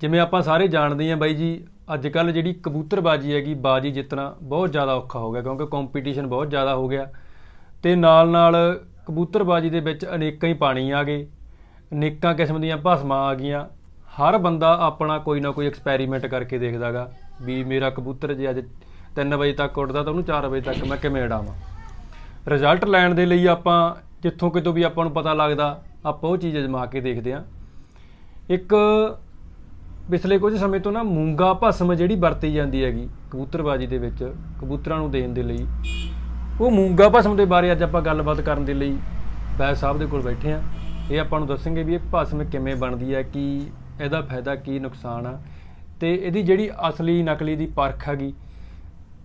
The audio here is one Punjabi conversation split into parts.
ਜਿਵੇਂ ਆਪਾਂ ਸਾਰੇ ਜਾਣਦੇ ਹਾਂ ਬਾਈ ਜੀ ਅੱਜ ਕੱਲ ਜਿਹੜੀ ਕਬੂਤਰਬਾਜੀ ਹੈਗੀ, ਬਾਜੀ ਜਿੱਤਣਾ ਬਹੁਤ ਜ਼ਿਆਦਾ ਔਖਾ ਹੋ ਗਿਆ, ਕਿਉਂਕਿ ਕੰਪੀਟੀਸ਼ਨ ਬਹੁਤ ਜ਼ਿਆਦਾ ਹੋ ਗਿਆ। ਤੇ ਨਾਲ ਨਾਲ ਕਬੂਤਰਬਾਜੀ ਦੇ ਵਿੱਚ ਅਨੇਕਾਂ ਹੀ ਪਾਣੀ ਆ ਗਏ, ਅਨੇਕਾਂ ਕਿਸਮ ਦੀਆਂ ਭਸਮਾਂ ਆ ਗਈਆਂ। ਹਰ ਬੰਦਾ ਆਪਣਾ ਕੋਈ ਨਾ ਕੋਈ ਐਕਸਪੈਰੀਮੈਂਟ ਕਰਕੇ ਦੇਖਦਾਗਾ ਵੀ ਮੇਰਾ ਕਬੂਤਰ ਜੇ ਅੱਜ 3 ਵਜੇ ਤੱਕ ਉੱਡਦਾ ਤਾਂ ਉਹਨੂੰ 4 ਵਜੇ ਤੱਕ ਮੈਂ ਕਿਵੇਂ ਉਡਾਵਾਂ। ਰਿਜ਼ਲਟ ਲੈਣ ਦੇ ਲਈ ਆਪਾਂ, ਜਿੱਥੋਂ ਕਿਤੋਂ ਵੀ ਆਪਾਂ ਨੂੰ ਪਤਾ ਲੱਗਦਾ, ਆਪਾਂ ਉਹ ਚੀਜ਼ ਅਜਮਾ ਕੇ ਦੇਖਦੇ ਹਾਂ। ਇੱਕ ਪਿਛਲੇ ਕੁਝ ਸਮੇਂ ਤੋਂ ਨਾ ਮੂੰਗਾ ਭਸਮ ਜਿਹੜੀ ਵਰਤੀ ਜਾਂਦੀ ਹੈਗੀ ਕਬੂਤਰਬਾਜੀ ਦੇ ਵਿੱਚ, ਕਬੂਤਰਾਂ ਨੂੰ ਦੇਣ ਦੇ ਲਈ। ਉਹ ਮੂੰਗਾ ਭਸਮ ਦੇ ਬਾਰੇ ਅੱਜ ਆਪਾਂ ਗੱਲਬਾਤ ਕਰਨ ਦੇ ਲਈ ਬੈਸ ਸਾਹਿਬ ਦੇ ਕੋਲ ਬੈਠੇ ਆ ਇਹ ਆਪਾਂ ਨੂੰ ਦੱਸਣਗੇ ਵੀ ਇਹ ਭਸਮ ਕਿਵੇਂ ਬਣਦੀ ਹੈ, ਕੀ ਇਹਦਾ ਫਾਇਦਾ, ਕੀ ਨੁਕਸਾਨ ਆ। ਤੇ ਇਹਦੀ ਜਿਹੜੀ ਅਸਲੀ ਨਕਲੀ ਦੀ ਪਰਖ ਹੈਗੀ,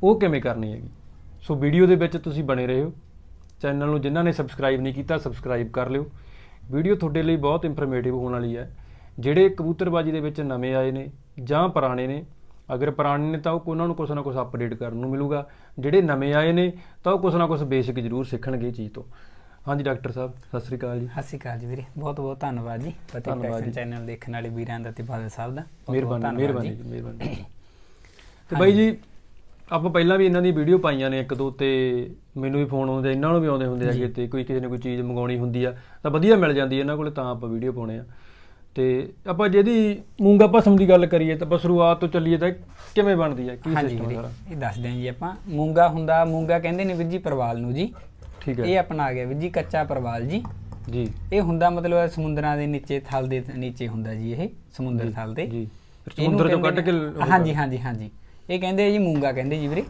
ਉਹ ਕਿਵੇਂ ਕਰਨੀ ਹੈਗੀ। ਸੋ ਵੀਡੀਓ ਦੇ ਵਿੱਚ ਤੁਸੀਂ ਬਣੇ ਰਹੋ। ਚੈਨਲ ਨੂੰ ਜਿਨ੍ਹਾਂ ਨੇ ਸਬਸਕ੍ਰਾਈਬ ਨਹੀਂ ਕੀਤਾ, ਸਬਸਕ੍ਰਾਈਬ ਕਰ ਲਿਓ। ਵੀਡੀਓ ਤੁਹਾਡੇ ਲਈ ਬਹੁਤ ਇਨਫੋਰਮੇਟਿਵ ਹੋਣ ਵਾਲੀ ਹੈ। ਜਿਹੜੇ ਕਬੂਤਰਬਾਜੀ ਦੇ ਵਿੱਚ ਨਵੇਂ ਆਏ ਨੇ ਜਾਂ ਪੁਰਾਣੇ ਨੇ ਅਗਰ ਪੁਰਾਣੇ ਨੇ ਤਾਂ ਉਹ ਉਹਨਾਂ ਨੂੰ ਕੁਛ ਨਾ ਕੁਛ ਅਪਡੇਟ ਕਰਨ ਨੂੰ ਮਿਲੂਗਾ। ਜਿਹੜੇ ਨਵੇਂ ਆਏ ਨੇ ਤਾਂ ਉਹ ਕੁਛ ਨਾ ਕੁਛ ਬੇਸਿਕ ਜ਼ਰੂਰ ਸਿੱਖਣਗੇ ਇਹ ਚੀਜ਼ ਤੋਂ। ਹਾਂਜੀ ਡਾਕਟਰ ਸਾਹਿਬ ਸਤਿ ਸ੍ਰੀ ਅਕਾਲ ਜੀ। ਸਤਿ ਸ਼੍ਰੀ ਅਕਾਲ ਜੀ ਵੀਰੇ ਬਹੁਤ ਬਹੁਤ ਧੰਨਵਾਦ ਜੀ। ਫਤਿਹ ਧੰਨਵਾਦ ਪੈਸ਼ਨ। ਚੈਨਲ ਦੇਖਣ ਵਾਲੇ ਵੀਰਾਂ ਦਾ ਤੇ ਬਾਦਲ ਸਾਹਿਬ ਦਾ ਮਿਹਰਬਾਨੀ ਮਿਹਰਬਾਨੀ ਜੀ। ਮਿਹਰਬਾਨੀ। ਤੇ ਬਾਈ ਜੀ ਆਪਾਂ ਪਹਿਲਾਂ ਵੀ ਇਹਨਾਂ ਦੀ ਵੀਡੀਓ ਪਾਈਆਂ ਨੇ ਇੱਕ ਦੋ ਤੇ ਮੈਨੂੰ ਵੀ ਫੋਨ ਆਉਂਦੇ ਇਹਨਾਂ ਨੂੰ ਵੀ ਆਉਂਦੇ ਹੁੰਦੇ ਹੈਗੇ ਤੇ ਕੋਈ ਕਿਸੇ ਨੇ ਕੋਈ ਚੀਜ਼ ਮੰਗਾਉਣੀ ਹੁੰਦੀ ਆ ਤਾਂ ਵਧੀਆ ਮਿਲ ਜਾਂਦੀ ਹੈ ਇਹਨਾਂ ਕੋਲੇ ਤਾਂ ਆਪਾਂ ਵੀਡੀਓ ਪਾਉਣੇ ਆ। ਤੇ ਆਪਾਂ ਜਿਹਦੀ ਮੂੰਗਾ ਭਸਮ ਦੀ ਗੱਲ ਕਰੀਏ ਤਾਂ ਆਪਾਂ ਸ਼ੁਰੂਆਤ ਤੋਂ ਚੱਲੀਏ ਤਾਂ ਇਹ ਕਿਵੇਂ ਬਣਦੀ ਹੈ? ਕੀ ਹਾਂਜੀ ਸਿਸਟਮ ਵੀਰੇ ਸਾਰਾ? ਇਹ ਦੱਸਦੇ ਹਾਂ ਜੀ ਆਪਾਂ। ਮੂੰਗਾ ਹੁੰਦਾ ਮੂੰਗਾ ਕਹਿੰਦੇ ਨੇ ਵੀਰ ਜੀ ਪਰਵਾਲ ਨੂੰ ਜੀ। ਠੀਕ ਇਹ ਹੈ ਆਪਣਾ ਆ ਗਿਆ ਵੀਰ ਜੀ ਕੱਚਾ ਪਰਵਾਲ ਜੀ। ਜੀ। ਇਹ ਹੁੰਦਾ ਮਤਲਬ ਸਮੁੰਦਰਾਂ ਦੇ ਨੀਚੇ ਥਲ ਦੇ ਨੀਚੇ ਹੁੰਦਾ ਜੀ ਇਹ ਸਮੁੰਦਰ ਥਲ ਤੇ ਜੀ। ਇਹਨੂੰ ਸਮੁੰਦਰ ਚੋਂ ਕਹਿੰਦੇ ਕੱਢ ਕੇ ਨੇ- ਉਹ ਹਾਂਜੀ ਹਾਂਜੀ ਹਾਂਜੀ। ਇਹ ਕਹਿੰਦੇ ਜੀ ਮੂੰਗਾ ਕਹਿੰਦੇ ਜੀ ਵੀਰੇ।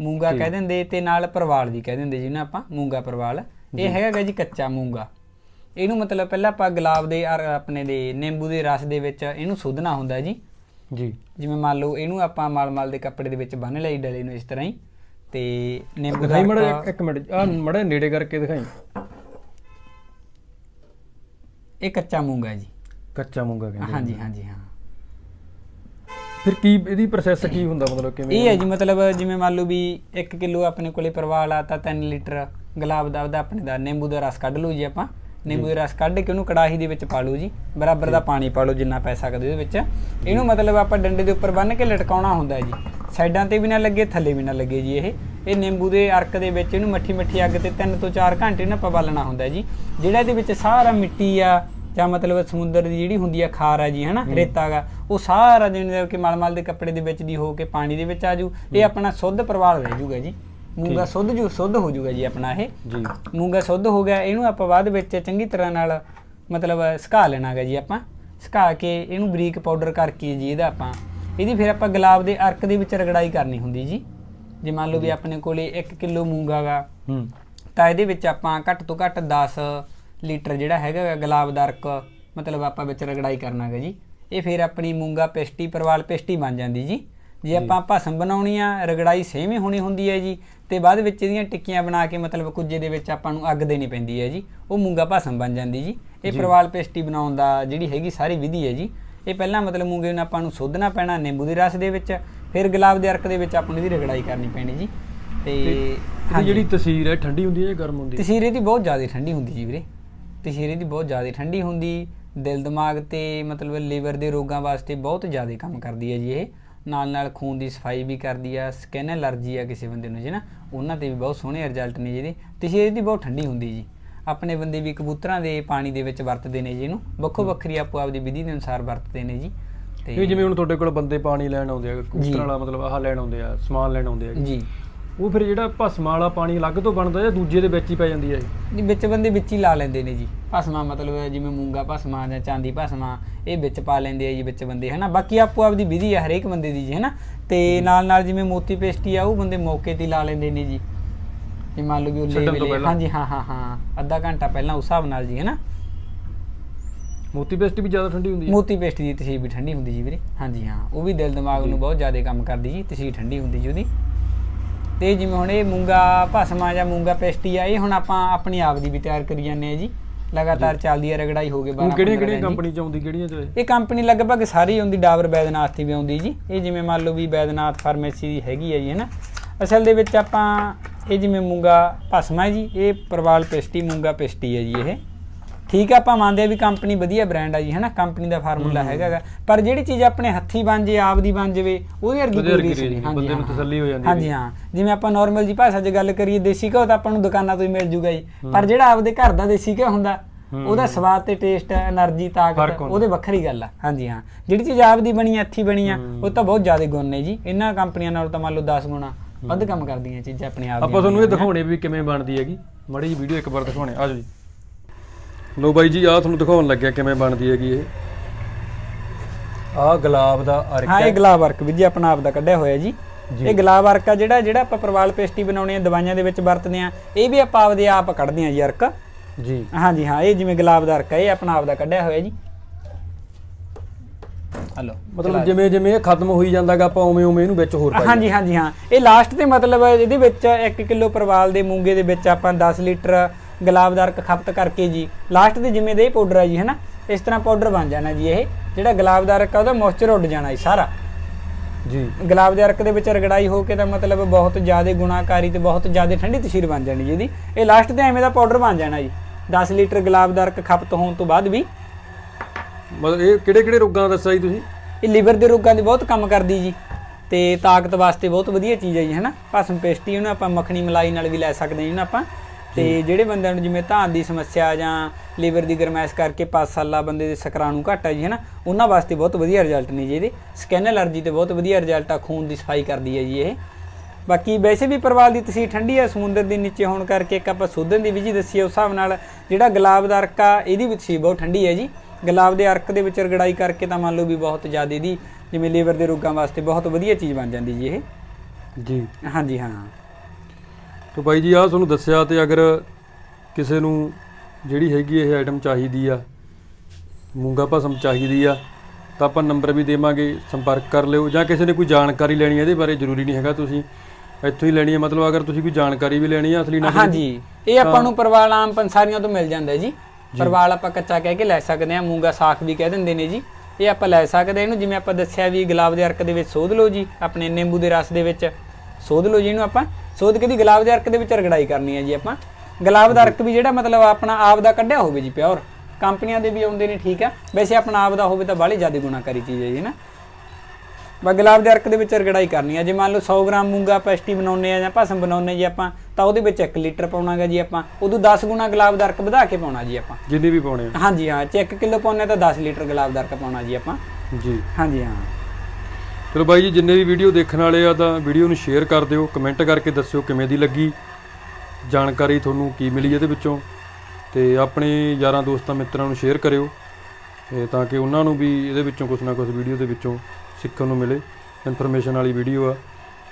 ਮੂੰਗਾ ਕਹਿ ਦਿੰਦੇ ਤੇ ਨਾਲ ਪਰਵਾਲ ਵੀ ਕਹਿ ਦਿੰਦੇ ਜਿਹਨੂੰ ਆਪਾਂ ਮੂੰਗਾ ਪਰਵਾਲ। ਇਹ ਹੈਗਾ ਗਾ ਜੀ ਕੱਚਾ ਮੂੰਗਾ। ਇਹਨੂੰ ਮਤਲਬ ਪਹਿਲਾਂ ਆਪਾਂ ਗੁਲਾਬ ਦੇ ਔਰ ਆਪਣੇ ਦੇ ਨਿੰਬੂ ਦੇ ਰਸ ਦੇ ਵਿੱਚ ਇਹਨੂੰ ਸੁੱਧਣਾ ਹੁੰਦਾ ਜੀ। ਜੀ। ਜਿਵੇਂ ਮੰਨ ਲਓ ਇਹਨੂੰ ਆਪਾਂ ਮਲ-ਮਲ ਦੇ ਕੱਪੜੇ ਦੇ ਵਿੱਚ ਬੰਨ ਲਈ ਡਲੇ ਨੂੰ ਇਸ ਤਰ੍ਹਾਂ ਹੀ। ਤੇ ਨਿੰਬੂ ਦਾ ਦਿਖਾਈ ਮੜਾ ਇੱਕ ਮਿੰਟ ਆ ਮੜਾ ਨੇੜੇ ਕਰਕੇ ਦਿਖਾਈ। ਇਹ ਕੱਚਾ ਮੂੰਗਾ ਜੀ। ਕੱਚਾ ਮੂੰਗਾ ਕਹਿੰਦੇ ਹਾਂਜੀ ਹਾਂਜੀ ਹਾਂ। ਫਿਰ ਕੀ ਇਹਦੀ ਪ੍ਰੋਸੈਸ ਕੀ ਹੁੰਦਾ ਮਤਲਬ ਕਿਵੇਂ ਇਹ ਹੈ ਜੀ ਮਤਲਬ ਜਿਵੇਂ ਮੰਨ ਲਓ ਵੀ 1 ਕਿਲੋ ਆਪਣੇ ਕੋਲੇ ਪਰਵਾਲ ਆ ਤਾਂ 3 ਲੀਟਰ ਗੁਲਾਬ ਦਾ ਉਹਦਾ ਆਪਣੇ ਦਾ ਨਿੰਬੂ ਦਾ ਰਸ ਕੱਢ ਲਓ ਜੀ ਆਪਾਂ। ਨਿੰਬੂ ਦਾ ਰਸ ਕੱਢ ਕੇ ਉਹਨੂੰ ਕੜਾਹੀ ਦੇ ਵਿੱਚ ਪਾ ਲਓ ਜੀ। ਬਰਾਬਰ ਦਾ ਪਾਣੀ ਪਾ ਲਓ ਜਿੰਨਾ ਪੈ ਸਕਦਾ ਉਹਦੇ ਵਿੱਚ। ਇਹਨੂੰ ਮਤਲਬ ਆਪਾਂ ਡੰਡੇ ਦੇ ਉੱਪਰ ਬੰਨ ਕੇ ਲਟਕਾਉਣਾ ਹੁੰਦਾ ਜੀ। ਸਾਈਡਾਂ ਤੇ ਵੀ ਨਾ ਲੱਗੇ ਥੱਲੇ ਵੀ ਨਾ ਲੱਗੇ ਜੀ ਇਹ। ਇਹ ਨਿੰਬੂ ਦੇ ਅਰਕ ਦੇ ਵਿੱਚ ਇਹਨੂੰ ਮੱਠੀ ਮੱਠੀ ਅੱਗ ਤੇ 3 ਤੋਂ 4 ਘੰਟੇ ਨਾ ਆਪਾਂ ਬਾਲਣਾ ਹੁੰਦਾ ਜੀ। ਜਿਹੜਾ ਇਹਦੇ ਵਿੱਚ ਸਾਰਾ ਮਿੱਟੀ ਆ ਜਾਂ ਮਤਲਬ ਸਮੁੰਦਰ ਦੀ ਜਿਹੜੀ ਹੁੰਦੀ ਆ ਖਾਰ ਆ ਜੀ ਹਨਾ ਰੇਤਾ ਗਾ ਉਹ ਸਾਰਾ ਜਿਵੇਂ ਕਿ ਮਲ-ਮਲ ਦੇ ਕੱਪੜੇ ਦੇ ਵਿੱਚ ਦੀ ਹੋ ਕੇ ਪਾਣੀ ਦੇ ਵਿੱਚ ਆ ਜੂ। ਇਹ ਆਪਣਾ ਸੁੱਧ ਪ੍ਰਵਾਲ ਰਹਿ ਜੂਗਾ ਜੀ। ਮੂੰਗਾ ਸੁੱਧ ਜੂ ਸੁੱਧ ਹੋ ਜੂਗਾ ਜੀ ਆਪਣਾ ਇਹ। ਜੀ। ਮੂੰਗਾ ਸੁੱਧ ਹੋ ਗਿਆ ਇਹਨੂੰ ਆਪਾਂ ਬਾਅਦ ਵਿੱਚ ਚੰਗੀ ਤਰ੍ਹਾਂ ਨਾਲ ਮਤਲਬ ਸੁਕਾ ਲੈਣਾ ਗਾ ਜੀ ਆਪਾਂ। ਸੁਕਾ ਕੇ ਇਹਨੂੰ ਬਰੀਕ ਪਾਊਡਰ ਕਰਕੇ ਜੀ ਇਹਦਾ ਆਪਾਂ। ਇਹਦੀ ਫਿਰ ਆਪਾਂ ਗੁਲਾਬ ਦੇ ਅਰਕ ਦੇ ਵਿੱਚ ਰਗੜਾਈ ਕਰਨੀ ਹੁੰਦੀ ਜੀ। ਜੇ ਮੰਨ ਲਓ ਵੀ ਆਪਣੇ ਕੋਲੇ 1 ਕਿਲੋ ਮੂੰਗਾ ਗਾ ਹੂੰ। ਤਾਂ ਇਹਦੇ ਵਿੱਚ ਆਪਾਂ ਘੱਟ ਤੋਂ ਘੱਟ 10 ਲੀਟਰ ਜਿਹੜਾ ਹੈਗਾ ਗੁਲਾਬ ਦਾ ਅਰਕ ਮਤਲਬ ਆਪਾਂ ਵਿੱਚ ਰਗੜਾਈ ਕਰਨਾ ਹੈਗਾ ਜੀ। ਇਹ ਫਿਰ ਆਪਣੀ ਮੂੰਗਾ ਪੇਸਟੀ ਪਰਵਾਲ ਪੇਸਟੀ ਬਣ ਜਾਂਦੀ ਜੀ। ਜੇ ਆਪਾਂ ਭਸਮ ਬਣਾਉਣੀ ਆ ਰਗੜਾਈ ਹੀ ਹੋਣੀ ਹੁੰਦੀ ਹੈ ਜੀ ਤੇ ਬਾਅਦ ਵਿੱਚ ਇਹਦੀਆਂ ਟਿੱਕੀਆਂ ਬਣਾ ਕੇ ਮਤਲਬ ਕੁੱਜੇ ਦੇ ਵਿੱਚ ਆਪਾਂ ਨੂੰ ਅੱਗ ਦੇਣੀ ਪੈਂਦੀ ਹੈ ਜੀ ਉਹ ਮੂੰਗਾ ਭਸਮ ਬਣ ਜਾਂਦੀ ਜੀ। ਇਹ ਪਰਵਾਲ ਪੇਸਟੀ ਬਣਾਉਣ ਦਾ ਜਿਹੜੀ ਹੈਗੀ ਸਾਰੀ ਵਿਧੀ ਹੈ ਜੀ। ਇਹ ਪਹਿਲਾਂ ਮਤਲਬ ਮੂੰਗੇ ਨੂੰ ਆਪਾਂ ਨੂੰ ਸੋਧਣਾ ਪੈਣਾ ਨਿੰਬੂ ਦੇ ਰਸ ਦੇ ਵਿੱਚ ਫਿਰ ਗੁਲਾਬ ਦੇ ਅਰਕ ਦੇ ਵਿੱਚ ਆਪਾਂ ਨੂੰ ਇਹਦੀ ਰਗੜਾਈ ਕਰਨੀ ਪੈਣੀ ਜੀ। ਤੇ ਇਹਦੀ ਜਿਹੜੀ ਤਸਵੀਰ ਹੈ ਠੰਡੀ ਹੁੰਦੀ ਹੈ ਜਾਂ ਗਰਮ ਹੁੰਦੀ ਹੈ? ਤਸੀਰੇ ਦੀ ਬਹੁਤ ਜ਼ਿਆਦਾ ਠੰਡੀ ਹੁੰਦੀ ਜੀ ਵੀਰੇ। ਤਸੀਰੇ ਦੀ ਬਹੁਤ ਜ਼ਿਆਦਾ ਠੰਡੀ ਹੁੰਦੀ ਦਿਲ ਦਿਮਾਗ ਤੇ ਮਤਲਬ ਲੀਵਰ ਦੇ ਰੋਗਾਂ ਵਾਸਤੇ ਬਹੁਤ ਜ਼ਿਆਦਾ ਕੰਮ ਕਰਦੀ ਹੈ ਜੀ ਇਹ। ਨਾਲ ਨਾਲ ਖੂਨ ਦੀ ਸਫ਼ਾਈ ਵੀ ਕਰਦੀ ਆ ਸਕਿਨ ਐਲਰਜੀ ਆ ਕਿਸੇ ਬੰਦੇ ਨੂੰ ਜੀ ਨਾ ਉਹਨਾਂ ਤੇ ਵੀ ਬਹੁਤ ਸੋਹਣੇ ਰਿਜ਼ਲਟ ਨੇ ਜਿਹਦੇ ਤਸੀਰੇ ਦੀ ਬਹੁਤ ਠੰਡੀ ਹੁੰਦੀ ਜੀ। ਆਪਣੇ ਬੰਦੇ ਵੀ ਕਬੂਤਰਾਂ ਦੇ ਪਾਣੀ ਦੇ ਵਿੱਚ ਵਰਤਦੇ ਨੇ ਜੀ ਇਹਨੂੰ। ਵੱਖੋ ਵੱਖਰੀ ਆਪੋ ਆਪਦੀ ਵਿਧੀ ਦੇ ਅਨੁਸਾਰ ਵਰਤਦੇ ਨੇ ਜੀ। ਤੇ ਜਿਵੇਂ ਹੁਣ ਤੁਹਾਡੇ ਕੋਲ ਬੰਦੇ ਪਾਣੀ ਲੈਣ ਆਉਂਦੇ ਆ ਕਬੂਤਰਾਂ ਵਾਲਾ ਮਤਲਬ ਆਹ ਲੈਣ ਆਉਂਦੇ ਆ ਸਮਾਨ ਲੈਣ ਆਉਂਦੇ ਆ। ਜੀ। ਉਹ ਫਿਰ ਜਿਹੜਾ ਭਸਮਾਂ ਵਾਲਾ ਪਾਣੀ ਅਲੱਗ ਤੋਂ ਬਣਦਾ ਜਾਂ ਦੂਜੇ ਦੇ ਵਿੱਚ ਹੀ ਪੈ ਜਾਂਦੀ ਹੈ ਇਹ ਜੀ ਵਿੱਚ ਬੰਦੇ ਵਿੱਚ ਹੀ ਲਾ ਲੈਂਦੇ ਨੇ ਜੀ। ਭਸਮਾ ਮਤਲਬ ਜਿਵੇਂ ਮੂੰਗਾ ਭਸਮਾ ਜਾਂ ਚਾਂਦੀ ਭਸਮਾ ਇਹ ਵਿੱਚ ਪਾ ਲੈਂਦੇ ਆ ਜੀ ਵਿੱਚ ਬੰਦੇ ਹਨਾ? ਬਾਕੀ ਆਪੋ ਆਪਦੀ ਵਿਧੀ ਆ ਹਰੇਕ ਬੰਦੇ ਦੀ ਜੀ ਹਨਾ? ਤੇ ਨਾਲ ਨਾਲ ਜਿਵੇਂ ਮੋਤੀ ਪੇਸਟੀ ਆ ਉਹ ਬੰਦੇ ਮੌਕੇ ਤੇ ਹੀ ਲਾ ਲੈਂਦੇ ਨੇ ਜੀ। ਜੇ ਮੰਨ ਲਓ ਵੀ ਉਹ ਛੱਡਣ ਤੋਂ ਵੇਲੇ ਪਹਿਲਾਂ। ਹਾਂਜੀ ਹਾਂ ਹਾਂ ਹਾਂ। ਅੱਧਾ ਘੰਟਾ ਪਹਿਲਾਂ ਉਸ ਹਿਸਾਬ ਨਾਲ ਜੀ ਹਨਾ? ਮੋਤੀ ਪੇਸਟ ਵੀ ਜ਼ਿਆਦਾ ਠੰਡੀ ਹੁੰਦੀ ਹੈ? ਮੋਤੀ ਪੇਸਟੀ ਦੀ ਤਸੀਰ ਵੀ ਠੰਡੀ ਹੁੰਦੀ ਜੀ ਵੀਰੇ। ਹਾਂਜੀ ਹਾਂ। ਉਹ ਵੀ ਦਿਲ ਦਿਮਾਗ ਨੂੰ ਬਹੁਤ ਜ਼ਿਆਦਾ ਕੰਮ ਕਰਦੀ ਜੀ ਤਸੀਰ ਠੰਡੀ ਹੁੰਦੀ ਜੀ ਉਹਦੀ। ਤੇ ਜਿਵੇਂ ਹੁਣ ਇਹ ਮੂੰਗਾ ਭਸਮਾ ਜਾਂ ਮੂੰਗਾ ਪੇਸਟੀ ਆ ਇਹ ਹੁਣ ਆਪਾਂ ਆਪਣੀ ਆਪ ਦੀ ਵੀ ਤਿਆਰ ਕਰੀ ਜਾਂਦੇ ਆ ਜੀ। ਲਗਾਤਾਰ ਚੱਲਦੀ ਆ ਰਗੜਾਈ ਹੋ ਗਏ ਹੁਣ 12 ਕਿਹੜੀਆਂ 15 ਕਿਹੜੀਆਂ ਦਿਨ ਜੀ। ਕੰਪਨੀ ਚ ਆਉਂਦੀ ਕਿਹੜੀਆਂ ਚ? ਇਹ? ਕੰਪਨੀ ਲਗਭਗ ਸਾਰੀ ਆਉਂਦੀ ਡਾਬਰ ਬੈਦਨਾਥ ਦੀ ਵੀ ਆਉਂਦੀ ਜੀ। ਇਹ ਜਿਵੇਂ ਮੰਨ ਲਓ ਵੀ ਬੈਦਨਾਥ ਫਾਰਮੇਸੀ ਦੀ ਹੈਗੀ ਹੈ ਜੀ ਹੈ ਨਾ ਅਸਲ ਦੇ ਵਿੱਚ ਆਪਾਂ ਇਹ ਜਿਵੇਂ ਮੂੰਗਾ ਭਸਮਾ ਜੀ ਇਹ ਪ੍ਰਵਾਲ ਪੇਸਟੀ ਮੂੰਗਾ ਪੇਸਟੀ ਹੈ ਜੀ ਇਹ। ਠੀਕ ਆ ਆਪਾਂ ਮੰਨਦੇ ਆ ਵੀ ਕੰਪਨੀ ਵਧੀਆ ਬ੍ਰਾਂਡ ਆ ਜੀ ਹੈਨਾ? ਕੰਪਨੀ ਦਾ ਫਾਰਮੂਲਾ ਹੈਗਾਗਾ ਪਰ ਜਿਹੜੀ ਚੀਜ਼ ਆਪਣੇ ਹੱਥੀ ਬਣ ਜੇ ਆਪ ਦੀ ਬਣ ਜਵੇ ਉਹਦੀ ਵਰਗੀ ਕੋਈ ਨਹੀਂ। ਬੰਦੇ ਨੂੰ ਤਸੱਲੀ ਹੋ ਜਾਂਦੀ ਹਾਂਜੀ ਹਾਂ। ਜਿਵੇਂ ਆਪਾਂ ਨਾਰਮਲ ਜੀ ਭਾਸ਼ਾ 'ਚ ਗੱਲ ਕਰੀਏ ਦੇਸੀ ਘਿਓ ਤਾਂ ਆਪਾਂ ਨੂੰ ਦੁਕਾਨਾਂ ਤੋਂ ਹੀ ਮਿਲ ਜੂਗਾ ਜੀ। ਪਰ ਜਿਹੜਾ ਆਪਦੇ ਘਰ ਦਾ ਦੇਸੀ ਘਿਓ ਹੁੰਦਾ ਉਹਦਾ ਸਵਾਦ ਤੇ ਟੇਸਟ એનર્ਜੀ ਤਾਕਤ ਉਹਦੇ ਵੱਖਰੀ ਗੱਲ ਆ। ਹਾਂਜੀ ਹਾਂ। ਜਿਹੜੀ ਚੀਜ਼ ਆਪ ਦੀ ਬਣੀ ਹੱਥੀ ਬਣੀ ਆ ਉਹ ਤਾਂ ਬਹੁਤ ਜ਼ਿਆਦਾ ਗੁਣ ਨੇ ਜੀ। ਇਹਨਾਂ ਕੰਪਨੀਆਂ ਨਾਲ ਤਾਂ ਮੰਨ ਲਓ 10 ਗੁਣਾ ਵੱਧ ਕੰਮ ਕਰਦੀਆਂ ਚੀਜ਼ਾਂ ਆਪਣੇ ਆਪ ਆਪਾਂ ਤੁਹਾਨੂੰ ਇਹ ਦਿਖਾਉਣੇ ਵੀ ਕਿਵੇਂ ਬਣਦੀ ਹੈਗੀ। ਮੜੀ ਵੀਡੀਓ ਇੱਕ ਵਾਰ ਦਿਖਾਉਣੇ। ਆਜੋ ਜੀ। ਲੋ ਬਾਈ ਜੀ ਆਹ ਤੁਹਾਨੂੰ ਦਿਖਾਉਣ ਲੱਗਿਆ ਕਿਵੇਂ ਬਣਦੀ ਹੈਗੀ ਇਹ। ਆਹ ਗੁਲਾਬ ਦਾ ਅਰਕ ਹਾਂ ਹੈ। ਇਹ ਗੁਲਾਬ ਵਰਕ ਵੀ ਜੀ ਆਪਣਾ ਆਪ ਦਾ ਕੱਢਿਆ ਹੋਇਆ ਜੀ। ਜੀ। ਇਹ ਗੁਲਾਬ ਵਰਕ ਆ ਜਿਹੜਾ ਜਿਹੜਾ ਆਪਾਂ ਪ੍ਰਵਾਲ ਪੇਸਟੀ ਬਣਾਉਣੇ ਆ ਦਵਾਈਆਂ ਦੇ ਵਿੱਚ ਵਰਤਦੇ ਆ। ਇਹ ਵੀ ਆਪਾਂ ਆਪਦੇ ਆਪ ਕੱਢਦੇ ਆ ਜੀ ਅਰਕ। ਜੀ। ਹਾਂਜੀ ਹਾਂ ਇਹ ਜਿਵੇਂ ਗੁਲਾਬ ਦਾ ਅਰਕ ਆ ਇਹ ਆਪਣਾ ਆਪ ਦਾ ਕੱਢਿਆ ਹੋਇਆ ਜੀ। ਹਲੋ ਮਤਲਬ ਜਿਵੇਂ ਜਿਵੇਂ ਇਹ ਖਤਮ ਹੋਈ ਜਾਂਦਾਗਾ ਆਪਾਂ ਉਵੇਂ ਉਵੇਂ ਇਹਨੂੰ ਵਿੱਚ ਹੋਰ ਪਾਈ ਹਾਂਜੀ ਹਾਂਜੀ ਹਾਂ। ਇਹ ਲਾਸਟ ਤੇ ਮਤਲਬ ਇਹਦੇ ਵਿੱਚ 1 ਕਿਲੋ ਪ੍ਰਵਾਲ ਦੇ ਮੂੰਗੇ ਦੇ ਵਿੱਚ ਆਪਾਂ 10 ਲੀਟਰ ਗੁਲਾਬ ਦਾ ਅਰਕ ਖਪਤ ਕਰਕੇ ਜੀ। ਲਾਸਟ ਤੇ ਜਿਵੇਂ ਦੇ ਪਾਊਡਰ ਆ ਜੀ ਹੈਨਾ? ਇਸ ਤਰ੍ਹਾਂ ਪਾਊਡਰ ਬਣ ਜਾਣਾ ਜੀ ਇਹ। ਜਿਹੜਾ ਗੁਲਾਬ ਦਾ ਅਰਕ ਆ ਉਹਦਾ ਮੋਇਸਚਰ ਉੱਡ ਜਾਣਾ ਜੀ ਸਾਰਾ। ਜੀ। ਗੁਲਾਬ ਦੇ ਅਰਕ ਦੇ ਵਿੱਚ ਰਗੜਾਈ ਹੋ ਕੇ ਤਾਂ ਮਤਲਬ ਬਹੁਤ ਜ਼ਿਆਦਾ ਗੁਣਾਕਾਰੀ ਤੇ ਬਹੁਤ ਜ਼ਿਆਦਾ ਠੰਡੀ ਤਸੀਰ ਬਣ ਜਾਣੀ ਜੀ ਇਹਦੀ। ਇਹ ਲਾਸਟ ਤੇ ਐਵੇਂ ਦਾ ਪਾਊਡਰ ਬਣ ਜਾਣਾ ਜੀ। 10 ਲੀਟਰ ਗੁਲਾਬ ਦਾ ਅਰਕ ਖਪਤ ਹੋਣ ਤੋਂ ਬਾਅਦ ਵੀ। ਮਤਲਬ ਇਹ ਕਿਹੜੇ ਕਿਹੜੇ ਰੋਗਾਂ ਦਾ ਦੱਸਿਆ ਜੀ ਤੁਸੀਂ? ਇਹ ਲਿਵਰ ਦੇ ਰੋਗਾਂ ਦੇ ਬਹੁਤ ਕੰਮ ਕਰਦੀ ਜੀ। ਤੇ ਤਾਕਤ ਵਾਸਤੇ ਬਹੁਤ ਵਧੀਆ ਚੀਜ਼ ਹੈ ਜੀ ਹੈਨਾ? ਭਸਮ ਪੇਸਟੀ ਉਹਨੂੰ ਆਪਾਂ ਮੱਖਣੀ ਮਲਾਈ ਨਾਲ ਵੀ ਲੈ ਸਕਦੇ ਹਾਂ ਜੀ ਨਾ ਆਪਾਂ। ਤੇ ਜਿਹੜੇ ਬੰਦਿਆਂ ਨੂੰ ਜਿਵੇਂ ਧਾਨ ਦੀ ਸਮੱਸਿਆ ਜਾਂ ਲੀਵਰ ਦੀ ਗਰਮੈਸ਼ ਕਰਕੇ 5 ਸਾਲਾ ਬੰਦੇ ਦੇ ਸਕਰਾਣੂ ਘੱਟ ਹੈ ਜੀ ਹੈਨਾ? ਉਹਨਾਂ ਵਾਸਤੇ ਬਹੁਤ ਵਧੀਆ ਰਿਜ਼ਲਟ ਨੇ ਜੀ ਇਹਦੇ। ਸਕਿਨ ਐਲਰਜੀ ਤੇ ਬਹੁਤ ਵਧੀਆ ਰਿਜ਼ਲਟ ਆ ਖੂਨ ਦੀ ਸਫ਼ਾਈ ਕਰਦੀ ਹੈ ਜੀ ਇਹ। ਬਾਕੀ ਵੈਸੇ ਵੀ ਪਰਵਾਲ ਦੀ ਤਸੀਰ ਠੰਡੀ ਹੈ ਸਮੁੰਦਰ ਦੇ ਨੀਚੇ ਹੋਣ ਕਰਕੇ ਇੱਕ ਆਪਾਂ ਸੋਧਨ ਦੀ ਵਿਧੀ ਦੱਸੀ ਹੈ ਉਸ ਹਿਸਾਬ ਨਾਲ ਜਿਹੜਾ ਗੁਲਾਬ ਦਾ ਅਰਕ ਆ ਇਹਦੀ ਵੀ ਤਸੀਰ ਬਹੁਤ ਠੰਡੀ ਹੈ ਜੀ। ਗੁਲਾਬ ਦੇ ਅਰਕ ਦੇ ਵਿੱਚ ਰਗੜਾਈ ਕਰਕੇ ਤਾਂ ਮੰਨ ਲਓ ਵੀ ਬਹੁਤ ਜ਼ਿਆਦਾ ਇਹਦੀ ਜਿਵੇਂ ਲੀਵਰ ਦੇ ਰੋਗਾਂ ਵਾਸਤੇ ਬਹੁਤ ਵਧੀਆ ਚੀਜ਼ ਬਣ ਜਾਂਦੀ ਜੀ ਇਹ। ਜੀ। ਹਾਂਜੀ ਹਾਂ। ਤੋ ਬਾਈ ਜੀ ਆਹ ਤੁਹਾਨੂੰ ਦੱਸਿਆ ਤੇ ਅਗਰ ਕਿਸੇ ਨੂੰ ਜਿਹੜੀ ਹੈਗੀ ਇਹ ਆਈਟਮ ਚਾਹੀਦੀ ਆ ਮੂੰਗਾ ਭਸਮ ਚਾਹੀਦੀ ਆ ਤਾਂ ਆਪਾਂ ਨੰਬਰ ਵੀ ਦੇਵਾਂਗੇ ਸੰਪਰਕ ਕਰ ਲਿਓ। ਜਾਂ ਕਿਸੇ ਨੇ ਕੋਈ ਜਾਣਕਾਰੀ ਲੈਣੀ ਹੈ ਇਹਦੇ ਬਾਰੇ ਜ਼ਰੂਰੀ ਨਹੀਂ ਹੈਗਾ ਤੁਸੀਂ। ਇੱਥੋਂ ਹੀ ਲੈਣੀ ਹੈ ਮਤਲਬ ਅਗਰ ਤੁਸੀਂ ਕੋਈ ਜਾਣਕਾਰੀ ਵੀ ਲੈਣੀ ਹੈ ਅਸਲੀ ਨਾਲ ਹਾਂਜੀ ਇਹ ਆਪਾਂ ਨੂੰ ਪਰਵਾਲ ਆਮ ਪੰਸਾਰੀਆਂ ਤੋਂ ਮਿਲ ਜਾਂਦਾ ਜੀ। ਪਰਵਾਲ ਆਪਾਂ ਕੱਚਾ ਕਹਿ ਕੇ ਲੈ ਸਕਦੇ ਹਾਂ ਮੂੰਗਾ ਸਾਖ ਵੀ ਕਹਿ ਦਿੰਦੇ ਨੇ ਜੀ। ਇਹ ਆਪਾਂ ਲੈ ਸਕਦੇ ਇਹਨੂੰ ਜਿਵੇਂ ਆਪਾਂ ਦੱਸਿਆ ਵੀ ਗੁਲਾਬ ਦੇ ਅਰਕ ਦੇ ਵਿੱਚ ਸੋਧ ਲਓ ਜੀ ਆਪਣੇ ਨਿੰਬੂ ਦੇ ਰਸ ਦੇ ਵਿੱਚ। ਸੋਧ ਲਓ ਜੀ ਇਹਨੂੰ ਆਪਾਂ। ਸੋਧ ਕੇ ਦੀ ਗੁਲਾਬ ਦੇ ਅਰਕ ਦੇ ਵਿੱਚ ਰਗੜਾਈ ਕਰਨੀ ਹੈ ਜੀ ਆਪਾਂ। ਗੁਲਾਬ ਦਾ ਅਰਕ ਵੀ ਜਿਹੜਾ ਮਤਲਬ ਆਪਣਾ ਆਪ ਦਾ ਕੱਢਿਆ ਹੋਵੇ ਜੀ ਪਿਓਰ। ਕੰਪਨੀਆਂ ਦੇ ਵੀ ਆਉਂਦੇ ਨੇ ਠੀਕ ਆ। ਵੈਸੇ ਆਪਣਾ ਆਪ ਦਾ ਹੋਵੇ ਤਾਂ ਬਾਹਲੀ ਜ਼ਿਆਦਾ ਗੁਣਾਕਾਰੀ ਚੀਜ਼ ਹੈ ਜੀ ਨਾ ਬਾ ਗੁਲਾਬ ਦੇ ਅਰਕ ਦੇ ਵਿੱਚ ਰਗੜਾਈ ਕਰਨੀ ਹੈ। ਜੇ ਮੰਨ ਲਓ 100 ਗ੍ਰਾਮ ਮੂੰਗਾ ਪੈਸਟੀ ਬਣਾਉਨੇ ਆ ਜਾਂ ਭਸਮ ਬਣਾਉਨੇ ਜੀ ਆਪਾਂ ਤਾਂ ਉਹਦੇ ਵਿੱਚ 1 ਲੀਟਰ ਪਾਉਣਾਗਾ ਜੀ ਆਪਾਂ। ਉਦੋਂ 10 ਗੁਣਾ ਗੁਲਾਬ ਦਾ ਅਰਕ ਵਧਾ ਕੇ ਪਾਉਣਾ ਜੀ ਆਪਾਂ। ਜਿੰਨੇ ਵੀ ਪਾਉਣੇ ਆ। ਹਾਂਜੀ ਹਾਂ ਜੇ 1 ਕਿਲੋ ਪਾਉਨੇ ਤਾਂ 10 ਲੀਟਰ ਗੁਲਾਬ ਦਾ ਅਰਕ ਪਾਉਣਾ ਜੀ ਆਪਾਂ। ਜੀ। ਹਾਂਜੀ ਹਾਂ। ਚਲੋ ਬਾਈ ਜੀ ਜਿੰਨੇ ਵੀ ਵੀਡੀਓ ਦੇਖਣ ਵਾਲੇ ਆ ਤਾਂ ਵੀਡੀਓ ਨੂੰ ਸ਼ੇਅਰ ਕਰ ਦਿਓ ਕਮੈਂਟ ਕਰਕੇ ਦੱਸਿਓ ਕਿਵੇਂ ਦੀ ਲੱਗੀ। ਜਾਣਕਾਰੀ ਤੁਹਾਨੂੰ ਕੀ ਮਿਲੀ ਇਹਦੇ ਵਿੱਚੋਂ। ਤੇ ਆਪਣੇ ਯਾਰਾਂ ਦੋਸਤਾਂ ਮਿੱਤਰਾਂ ਨੂੰ ਸ਼ੇਅਰ ਕਰਿਓ ਤੇ ਤਾਂ ਕਿ ਉਹਨਾਂ ਨੂੰ ਵੀ ਇਹਦੇ ਵਿੱਚੋਂ ਕੁਝ ਨਾ ਕੁਝ ਵੀਡੀਓ ਦੇ ਵਿੱਚੋਂ ਸਿੱਖਣ ਨੂੰ ਮਿਲੇ ਇਨਫੋਰਮੇਸ਼ਨ ਵਾਲੀ ਵੀਡੀਓ ਆ।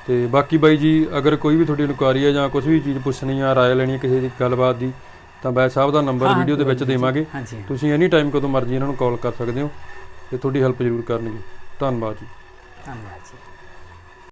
ਤੇ ਬਾਕੀ ਬਾਈ ਜੀ ਅਗਰ ਕੋਈ ਵੀ ਤੁਹਾਡੀ ਇਨਕੁਆਰੀ ਹੈ ਜਾਂ ਕੁਝ ਵੀ ਚੀਜ਼ ਪੁੱਛਣੀ ਆ ਰਾਏ ਲੈਣੀ ਕਿਸੇ ਦੀ ਗੱਲਬਾਤ ਦੀ ਤਾਂ ਬੈਦ ਸਾਹਿਬ ਦਾ ਨੰਬਰ ਵੀਡੀਓ ਦੇ ਵਿੱਚ। ਦੇਵਾਂਗੇ। ਤੁਸੀਂ ਐਨੀ ਟਾਈਮ ਕਦੋਂ ਮਰਜ਼ੀ ਇਹਨਾਂ ਨੂੰ ਕਾਲ ਕਰ ਸਕਦੇ ਹੋ ਤੇ ਤੁਹਾਡੀ ਹੈਲਪ ਜ਼ਰੂਰ ਕਰਨਗੇ। ਧੰਨਵਾਦ ਜੀ। ਧੰਨਵਾਦ ਜੀ